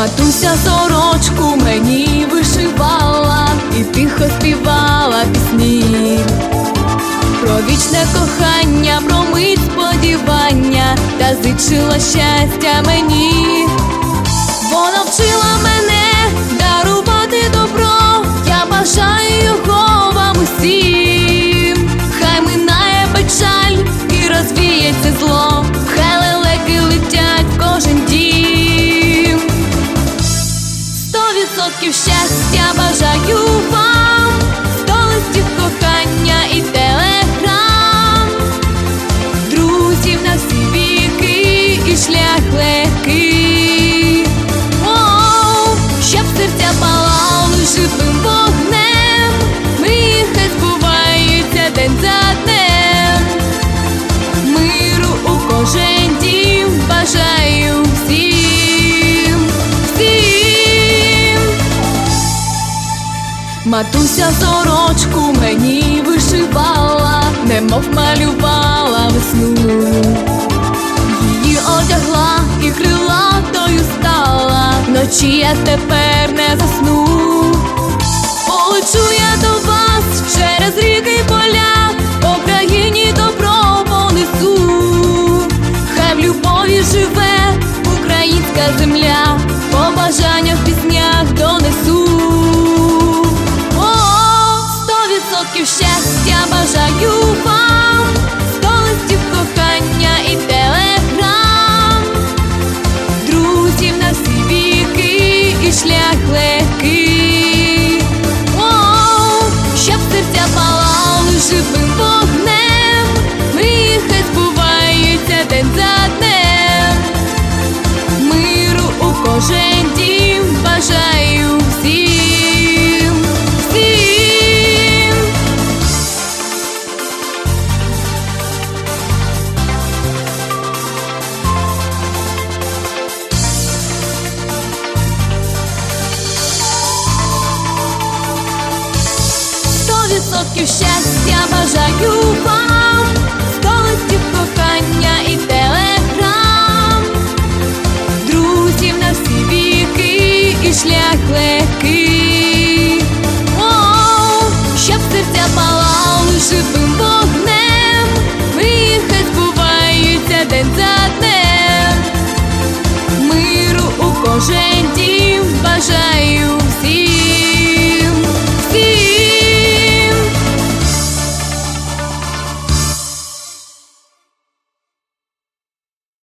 Матуся сорочку мені вишивала і тихо співала пісні. Про вічне кохання, про мить сподівання та зичила щастя мені. Вона вчила мене відсотків щастя бажаю вам, Матуся сорочку мені вишивала, немов малювала весну. Її одягла і крилатою стала, вночі я тепер не засну. Полечу я до вас через ріки й поля, по країні добро понесу. Хай в любові живе українська земля, по легкий. Оу, щоб серця палали живим вогнем, мрії хай збуваються день за днем. відсотків щастя бажаю вам, сто кохання і телеграм, друзів на всі віки і шлях легкий, О -о -о, щоб серця палали живим вогнем, мрії хай день за днем, миру у кожен.